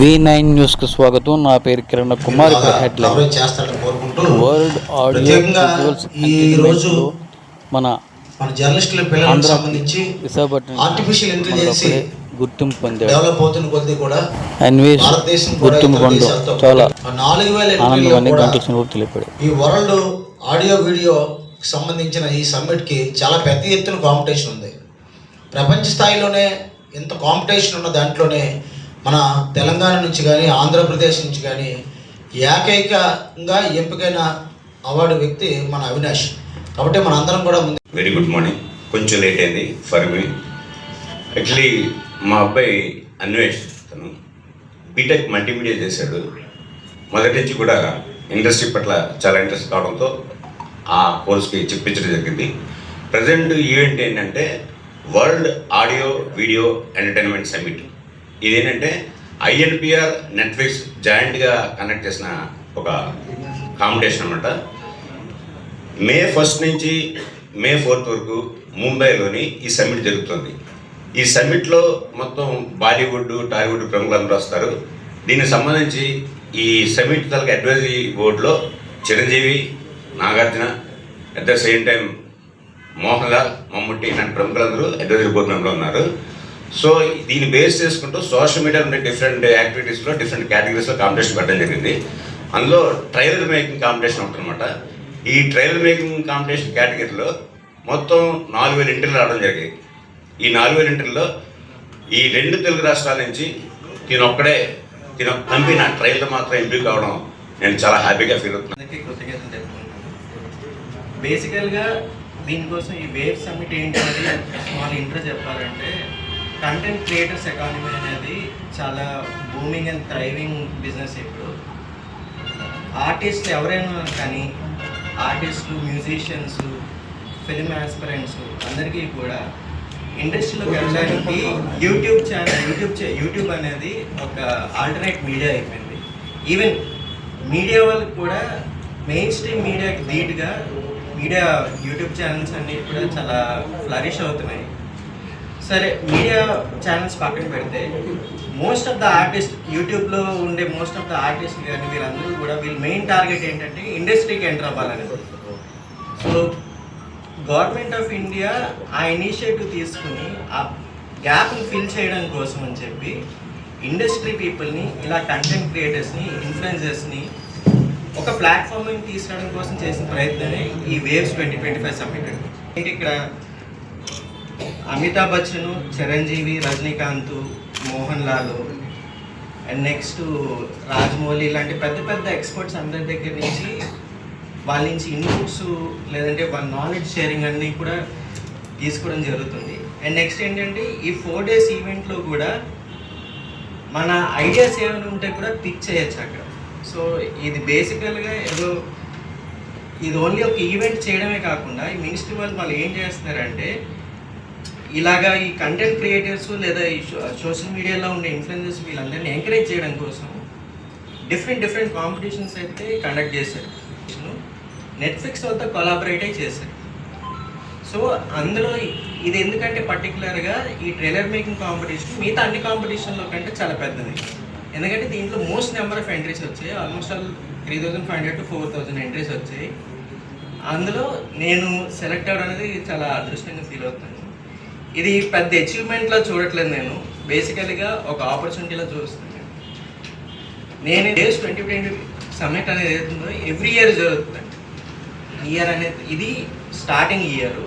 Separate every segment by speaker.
Speaker 1: V nine న్యూస్కు స్వాగతం. నా పేరు Kiran Kumar. Headline. World audio
Speaker 2: ఈ రోజు
Speaker 1: మన
Speaker 2: మన జర్నలిస్టుల పిల్లలకు సంబంధించి ఆర్టిఫిషియల్ ఇంటెలిజెన్స్
Speaker 1: గుర్తింపు పొందాడు.
Speaker 2: డెవలప్ అవుతున్న కొద్దీ కూడా
Speaker 1: అన్వేష్ గుర్తింపు పొందడం.
Speaker 2: దేశాలతో.
Speaker 1: చాలా
Speaker 2: ఆ నాలుగు వేల
Speaker 1: ఆనందం అని గంటల కూడా తెలిపాడు
Speaker 2: ఈ వరల్డ్ ఆడియో వీడియో సంబంధించిన ఈ సమ్మిట్కి చాలా పెద్ద ఎత్తున కాంపిటీషన్ ఉంది. ప్రపంచ స్థాయిలోనే ఎంత కాంపిటీషన్ ఉన్న దాంట్లోనే మన తెలంగాణ నుంచి కానీ ఆంధ్రప్రదేశ్ నుంచి కానీ ఏకైకంగా ఎంపికైన అవార్డు వ్యక్తి మన అవినాష్. కాబట్టి మన అందరం కూడా ముందు
Speaker 3: వెరీ గుడ్ మార్నింగ్ కొంచెం లేట్ అయింది. ఫర్ మీ యాక్చువల్లీ మా అబ్బాయి అన్వేష్ తను బీటెక్ మల్టీమీడియా చేశాడు. మొదటి నుంచి కూడా ఇండస్ట్రీ పట్ల చాలా ఇంట్రెస్ట్ కావడంతో ఆ కోర్స్కి చెప్పించడం జరిగింది. ప్రజెంట్ ఈవెంట్ ఏంటంటే world audio video entertainment summit ఇదేంటంటే ఐఎన్పిఆర్ నెట్ఫ్లిక్స్ జాయింట్గా కనెక్ట్ చేసిన ఒక కాంపిటీషన్ అనమాట మే ఫస్ట్ నుంచి మే ఫోర్త్ వరకు ముంబైలోని ఈ సమ్మిట్ జరుగుతుంది. ఈ సమ్మిట్లో మొత్తం బాలీవుడ్ టాలీవుడ్ ప్రముఖులందరూ వస్తారు. దీనికి సంబంధించి ఈ సమ్మిట్ తలకి అడ్వైజరీ బోర్డులో Chiranjeevi Nagarjuna at the same time Mohan Lal Mammootty ఇలాంటి ప్రముఖులందరూ అడ్వైజరీ బోర్డు మెంబర్లు ఉన్నారు. సో దీన్ని బేస్ చేసుకుంటూ సోషల్ మీడియా ఉండే డిఫరెంట్ యాక్టివిటీస్లో డిఫరెంట్ కేటగిరీస్లో కాంపిటీషన్ పెట్టడం జరిగింది. అందులో ట్రయల్ మేకింగ్ కాంపిటీషన్ ఉంటుందన్నమాట ఈ ట్రయల్ మేకింగ్ కాంపిటీషన్ కేటగిరీలో మొత్తం నాలుగు వేల ఇంటర్లు రావడం జరిగింది ఈ నాలుగు వేల ఈ రెండు తెలుగు రాష్ట్రాల నుంచి నేను ఒక్కడే తిన పంపి నా ట్రైలర్ మాత్రం ఎంపిక కావడం నేను చాలా హ్యాపీగా ఫీల్ అవుతున్నాను
Speaker 4: కృతజ్ఞతలు తెలుపుకుంటున్నాను బేసికల్గా దీనికోసం ఈ వేవ్ సమ్మిట్ ఏంటి స్మాల్ ఇంట్రో చెప్పాలంటే కంటెంట్ క్రియేటర్స్ ఎకానమీ అనేది చాలా బూమింగ్ అండ్ థ్రైవింగ్ బిజినెస్ ఇప్పుడు. ఆర్టిస్ట్ ఎవరైనా కానీ ఆర్టిస్టులు మ్యూజిషియన్స్ ఫిల్మ్ ఆస్పిరెంట్స్ అందరికీ కూడా ఇండస్ట్రీలోకి వెళ్ళడానికి యూట్యూబ్ ఛానల్ యూట్యూబ్ యూట్యూబ్ అనేది ఒక ఆల్టర్నేట్ మీడియా అయిపోయింది. ఈవెన్ మీడియా వాళ్ళకి కూడా మెయిన్ స్ట్రీమ్ మీడియాకి ధీటుగా మీడియా యూట్యూబ్ ఛానల్స్ అన్నీ కూడా చాలా ఫ్లరిష్ అవుతున్నాయి. సరే మీడియా ఛానల్స్ పక్కన పెడితే మోస్ట్ ఆఫ్ ద ఆర్టిస్ట్ యూట్యూబ్లో ఉండే మోస్ట్ ఆఫ్ ద ఆర్టిస్ట్ కానీ వీళ్ళందరూ కూడా వీళ్ళ మెయిన్ టార్గెట్ ఏంటంటే ఇండస్ట్రీకి ఎంటర్ అవ్వాలనేది. సో గవర్నమెంట్ ఆఫ్ ఇండియా ఆ ఇనిషియేటివ్ తీసుకుని ఆ గ్యాప్ని ఫిల్ చేయడం కోసం అని చెప్పి ఇండస్ట్రీ పీపుల్ని ఇలా కంటెంట్ క్రియేటర్స్ని ఇన్ఫ్లుయెన్సర్స్ని ఒక ప్లాట్ఫామ్ని తీసుకురావడం కోసం చేసిన ప్రయత్నమే ఈ waves twenty twenty five submit ఏంటి ఇక్కడ అమితాబ్ బచ్చన్ చిరంజీవి రజనీకాంత్ మోహన్ లాల్ అండ్ నెక్స్ట్ రాజమౌళి ఇలాంటి పెద్ద పెద్ద ఎక్స్పర్ట్స్ అందరి దగ్గర నుంచి వాళ్ళ నుంచి ఇన్పుట్స్ లేదంటే వాళ్ళ నాలెడ్జ్ షేరింగ్ అన్నీ కూడా తీసుకోవడం జరుగుతుంది. అండ్ నెక్స్ట్ ఏంటంటే ఈ ఫోర్ డేస్ ఈవెంట్లో కూడా మన ఐడియాస్ ఏమైనా ఉంటే కూడా పిక్ చేయొచ్చు అక్కడ. సో ఇది బేసికల్గా ఏదో ఇది ఓన్లీ ఒక ఈవెంట్ చేయడమే కాకుండా ఈ మినిస్ట్రీ వాళ్ళు వాళ్ళు ఏం చేస్తున్నారంటే ఇలాగా ఈ కంటెంట్ క్రియేటర్స్ లేదా ఈ సోషల్ మీడియాలో ఉండే ఇన్ఫ్లుయెన్సర్స్ వీళ్ళందరినీ ఎంకరేజ్ చేయడం కోసం డిఫరెంట్ డిఫరెంట్ కాంపిటీషన్స్ అయితే కండక్ట్ చేశారు. నెట్ఫ్లిక్స్ వాళ్ళతో కొలాబరేట్ చేశారు. సో అందులో ఇది ఎందుకంటే పర్టికులర్గా ఈ ట్రైలర్ మేకింగ్ కాంపిటీషన్ మిగతా అన్ని కాంపిటీషన్లో కంటే చాలా పెద్దది. ఎందుకంటే దీంట్లో మోస్ట్ నెంబర్ ఆఫ్ ఎంట్రీస్ వచ్చాయి. Almost all three thousand five hundred to four thousand entries వచ్చాయి. అందులో నేను సెలెక్ట్ అవ్వడం అనేది చాలా అదృష్టంగా ఫీల్ అవుతాను ఇది పెద్ద అచీవ్మెంట్లో చూడట్లేదు నేను. బేసికల్గా ఒక ఆపర్చునిటీలో చూస్తాను నేను డేస్ ట్వంటీ ట్వంటీ సమ్మిట్ అనేది ఏదైతుందో ఎవ్రీ ఇయర్ జరుగుతుంది. ఇయర్ అనేది ఇది స్టార్టింగ్ ఇయర్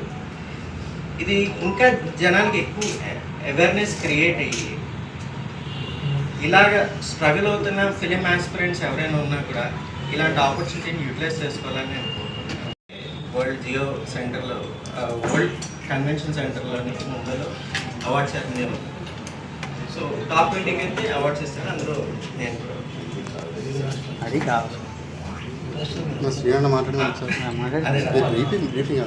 Speaker 4: ఇది ఇంకా జనానికి ఎక్కువ అవేర్నెస్ క్రియేట్ అయ్యి ఇలాగ స్ట్రగుల్ అవుతున్న ఫిలిం ఆస్పిరెంట్స్ ఎవరైనా ఉన్నా కూడా ఇలాంటి ఆపర్చునిటీని యూటిలైజ్ చేసుకోవాలని నేను కోరుకుంటున్నాను. వరల్డ్ జియో సెంటర్లో వరల్డ్ కన్వెన్షన్ సెంటర్లోని ముంబైలో అవార్డ్స్ నేను సో టాప్ ట్వంటీకి అయితే అవార్డ్స్ ఇస్తాను అందులో నేను కూడా
Speaker 1: అది కాదు.
Speaker 5: మా శ్రీరణ మాట్లాడినాను సార్ బ్రీఫింగ్ బ్రీఫింగ్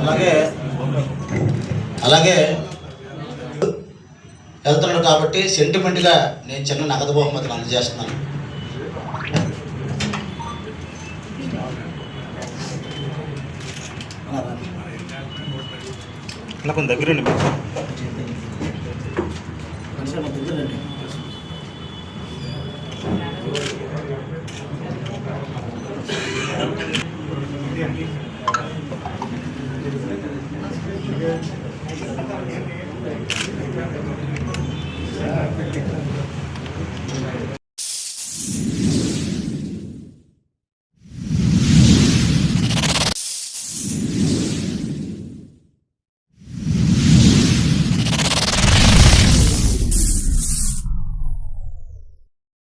Speaker 2: అలాగే అలాగే వెళ్తున్నాడు కాబట్టి సెంటిమెంట్గా నేను చిన్న నగదు బహుమతిని అందజేస్తున్నాను.
Speaker 1: నాకు దగ్గర
Speaker 2: కూర్చోండి Thank you.